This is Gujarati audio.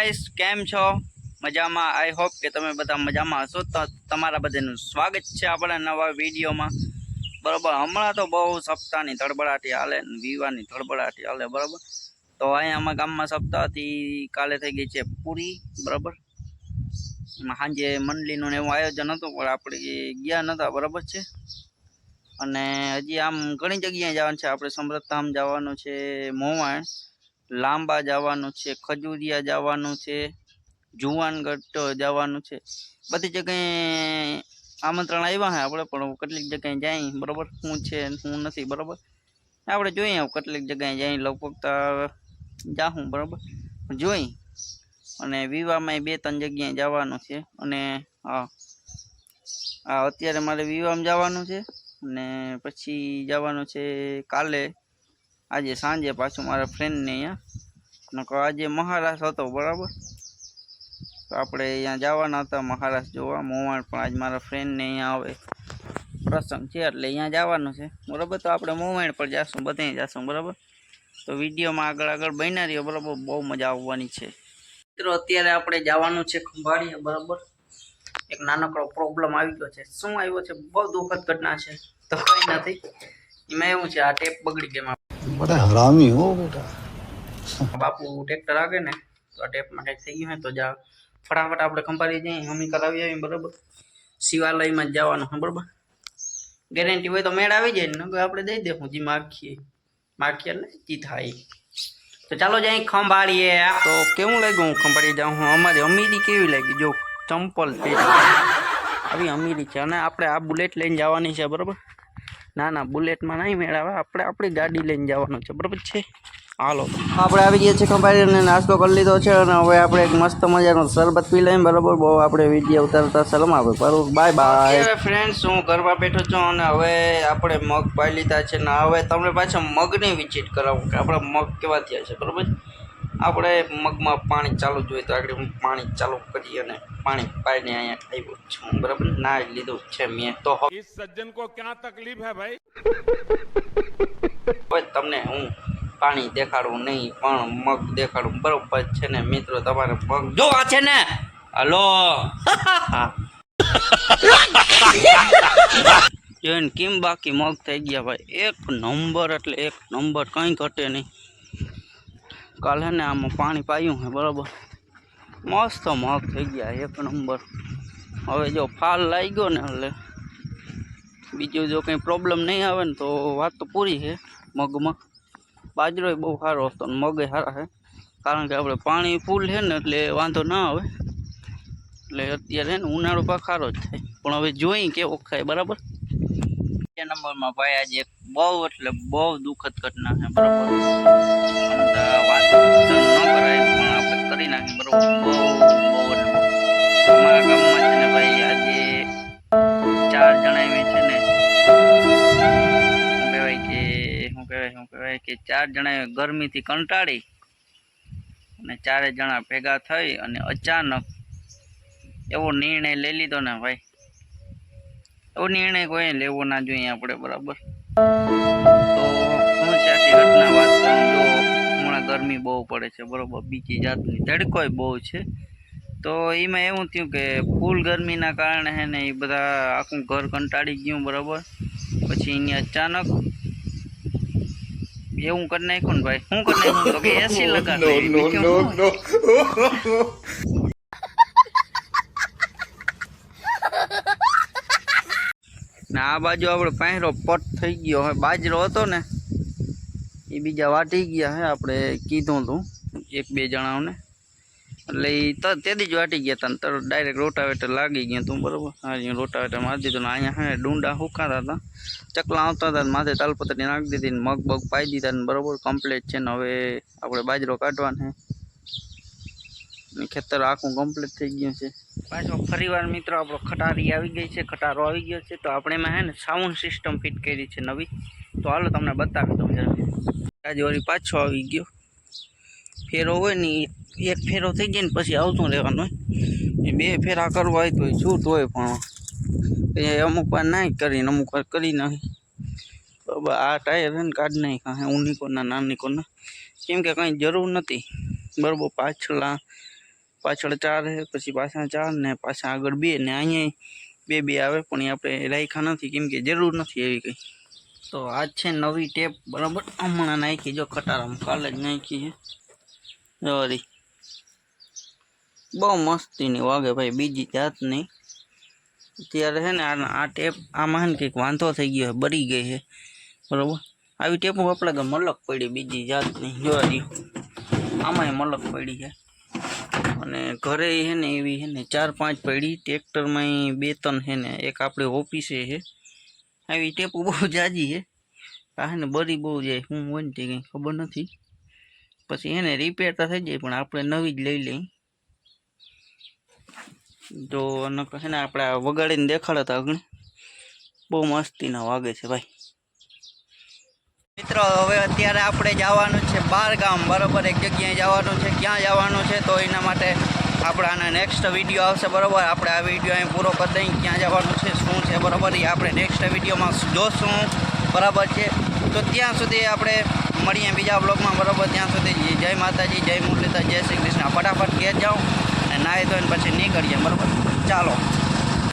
ગાઈસ કેમ છો? મજામાં. આઈ હોપ કે તમે બધા મજામાં હશો. તો તમારા બધાનું સ્વાગત છે આપણા નવા વિડીયોમાં. બરાબર, હમણાં તો બહુ સપ્તાહની ધડબડાટી હાલે વિવાહની ધડબડાટી હાલે, બરાબર? તો અહીંયા અમારા ગામમાં સપ્તાહથી કાલે થઈ ગઈ છે પૂરી, બરાબર? સાંજે મંડળીનું ને એવું આયોજન હતું, પણ આપણે ગયા નહોતા બરાબર છે? અને હજી આમ ઘણી જગ્યાએ જવાનું છે. આપણે સમરતધામ જવાનું છે મોવાણ. લાંબા જવાનું છે, ખજૂરિયા જવાનું છે, જુવાનગઢ જવાનું છે. બધી જગ્યાએ આમંત્રણ આવ્યા હે આપણે, પણ કેટલીક જગ્યાએ જાય બરાબર? શું છે હું નથી, બરાબર? આપણે જોઈએ કેટલીક જગ્યાએ જાય લગભગ તો જાઉં બરાબર? જોઈ. અને વિવાહમાં બે ત્રણ જગ્યાએ જવાનું છે. અને હા, અત્યારે મારે વિવાહમાં જવાનું છે. અને પછી જવાનું છે કાલે. આજે સાંજે પાછું મારા ફ્રેન્ડને અહીંયા. કહો આજે મહારાષ્ટ્ર હતો, બરાબર? તો આપણે અહીંયા જવાના હતા મહારાષ્ટ્ર જોવા. મોવાણ પણ આજ મારા ફ્રેન્ડને અહીંયા આવે. પ્રસંગ છે, એટલે અહીંયા જવાનું છે. બરાબર? તો આપણે મોવાણ પર જઈશું બધે જઈશું બરાબર? તો વિડીયોમાં આગળ આગળ બન્યા રહ્યો બરાબર? બહુ મજા આવવાની છે. મિત્રો, અત્યારે આપણે જવાનું છે ખંભાળીએ બરાબર? એક નાનકડો પ્રોબ્લેમ આવી ગયો છે. શું આવ્યો છે? બહુ દુઃખદ ઘટના છે. તો કંઈ નથી. એમાં એવું છે, આ ટેપ બગડી ગઈ બધા હરામી હો બેટા બાપુ ટ્રેક્ટર આગે ને તો ટેપમાં કંઈક થઈ ગયું હોય તો જા ફટાફટ આપણે ખંભારી જઈએ અમી કરાવી આવી બરાબર શિવાલયમાં જ જવાનું હા બરાબર ગેરંટી હોય તો મેળ આવી જાય ને આપણે દઈ દે જે માખીએ માખીએ ને તી થાય તો ચાલો જઈ ખંભાળીએ તો કેવું લાગ્યું હું ખંભાળી જાઉં હું અમારી અમીરી કેવી લાગી જો ચંપલ આવી અમીરી છે અને આપણે આ બુલેટ લઈને જવાની છે બરાબર ના ના બુલેટમાં નહીં મેળવે. આપણે આપણી ગાડી લઈને જવાનું છે. બરાબર છે? હાલો. આપણે આવી ગયા છીએ ખંભાળી અને નાસ્તો કરી લીધો છે અને હવે આપણે એક મસ્ત મજાનો શરબત પી લઈએ બરાબર બહુ આપણે વીડિયો ઉતારતા શરમ આવે બરાબર બાય બાય ફ્રેન્ડ્સ હું કરવા બેઠો છું અને હવે આપણે મગ પાઈ લીધા છે ને હવે તમને પાછા મગની વિઝિટ કરાવું કે આપણા મગ કેવા થયા છે. બરાબર? આપણે મગમાં પાણી ચાલુ જોઈએ તો આગળ હું પાણી ચાલુ કરી અને પાણી પાડીને અહીંયા આવ્યો છું. બરાબર? ના લીધું છે મેં. તો સજ્જન કો ક્યાં તકલીફ હે ભાઈ હવે તમને હું પાણી દેખાડું નહીં પણ મગ દેખાડું. બરોબર છે ને મિત્રો? તમારે મગ જો આ છે ને? હલો. જોઈને કેમ બાકી મગ થઈ ગયા ભાઈ? એક નંબર એટલે એક નંબર કંઈ ઘટે નહીં. કાલે ને આમાં પાણી પાયું છે બરાબર? મસ્ત મગ થઈ ગયા, એક નંબર. હવે જો ફાલ લાગી ગયો ને એટલે બીજું જો કંઈ પ્રોબ્લેમ નહીં આવે ને તો વાત તો પૂરી છે મગમાં. બાજરો બહુ સારો હતો ને મગે સારા છે. કારણ કે આપણે પાણી ફૂલ છે ને એટલે વાંધો ના આવે. એટલે અત્યારે ને ઉનાળો પાક સારો જ થાય પણ હવે જોઈ કેવો ખાય, બરાબર? બે નંબરમાં ભાઈ આજે એક બહુ એટલે બહુ દુઃખદ ઘટના છે, બરાબર? વાત ન પણ આપણે કરી નાખીએ, બરાબર? બહુ બહુ ને ભાઈ ચાર જણા એવી છે ને કહેવાય કે, શું કહેવાય શું કહેવાય કે, ચાર જણા ગરમીથી કંટાળી અને ચારે જણા ભેગા થઈ અને અચાનક એવો નિર્ણય લઈ લીધો ને ભાઈ. એવો નિર્ણય કોઈ લેવો ના જોઈએ આપણે, બરાબર? ગરમી બહુ પડે છે બરોબર બીજી જાતની તડકોય બહુ છે. તો એમાં એવું થયું કે ફૂલ ગરમીના કારણે હે ને એ બધા આખું ઘર કંટાળી ગયું બરાબર. પછી એની અચાનક એવું કરી નાખ્યું ને ભાઈ? શું કરી નાખ્યું? તો કે એસી લગાડી બીજું શું? ને આ બાજુ આપણે પહેરો પટ થઈ ગયો હવે બાજરો હતો ને, એ બીજા વાટી ગયા હે, આપણે કીધું હતું એક બે જણાઓને. એટલે એ તો, તેથી જ વાટી ગયા હતા ને, તરત ડાયરેક્ટ રોટાવેટર લાગી ગયા તું બરોબર? હા રોટાવેટર મારી દીધું ને અહીંયા હે, ડુંડા હુકાતા હતા ચકલા આવતા હતા ને માથે તાલપત્રી નાખી દીધી ને મગ બગ પાઈ દીધા ને, બરોબર? કમ્પ્લીટ છે ને, હવે આપણે બાજરો કાઢવાનો છે ને ખેતર આખું કમ્પ્લીટ થઈ ગયું છે. પાછો ફરીવાર મિત્રો આપણો ખટારી આવી ગઈ છે, ખટારો આવી ગયો છે. તો આપણે એમાં હે ને સાઉન્ડ સિસ્ટમ ફિટ કરી છે નવી. તો હાલો તમને બતાવી દઉં જરા. આજે વળી પાછો આવી ગયો. ફેરો હોય ને એક ફેરો થઈ જાય ને પછી આવતું રહેવાનું હોય એ બે ફેરા કરવા હોય તો છૂટ હોય પણ એ અમુક વાર ના કરીને, અમુક વાર કરી નાખી. આ ટાયર છે ને કાઢી નાખ્યા ઊની કોના નાની કોના કેમ કે કંઈ જરૂર નથી. બરાબર પાછલા પાછળ ચાર છે, પછી પાછા ચાર ને પાછા આગળ બે ને અહીંયા બે બે આવે, પણ એ આપણે રાખ્યા નથી, કેમ કે જરૂર નથી એવી કંઈ. તો આજ છે નવી ટેપ, બરાબર? હમણાં નાખી, જો ખટારામાં કાલે જ નાખી છે. જોરી બહુ મસ્તીની વાગે ભાઈ, બીજી જાત નહીં. અત્યારે છે ને આ આ ટેપ, આમાં છે ને કંઈક વાંધો થઈ ગયો છે, બળી ગઈ છે. બરાબર? આવી ટેપો આપણે કે મલક પડી, બીજી જાતની. જોવા દો આમાંય મલક પડી છે. અને ઘરે છે ને એવી હે ને ચાર પાંચ પડી, ટ્રેક્ટરમાં બે ત્રણ છે ને, એક આપણે ઓફિસે છે આવી ટેપો બહુ જાજી છે આ હે ને બરી બહુ જાય શું હોય ને તે કંઈ ખબર નથી. પછી એને રિપેર તો થઈ જાય, પણ આપણે નવી જ લઈ લઈ તો છે ને આપણે વગાડીને દેખાડતા આગળ. બહુ મસ્તીના વાગે છે ભાઈ. મિત્રો, હવે અત્યારે આપણે જવાનું છે બાર ગામ બરાબર, એક જગ્યાએ જવાનું છે. ક્યાં જવાનું છે તો એના માટે આપણે આના નેક્સ્ટ વીડિયો આવશે, બરાબર? આપણે આ વીડિયો અહીં પૂરો કરી દઈએ. ક્યાં જવાનું છે, શું છે, બરાબર? એ આપણે નેક્સ્ટ વિડીયોમાં જોશું. બરાબર છે? તો ત્યાં સુધી આપણે મળીએ બીજા બ્લોગમાં બરાબર? ત્યાં સુધી જય માતાજી, જય મુરલીધર, જય શ્રી કૃષ્ણ. ફટાફટ ઘેર જાઉં અને નાહી ધોઈને પછી નીકળીએ, બરાબર? ચાલો.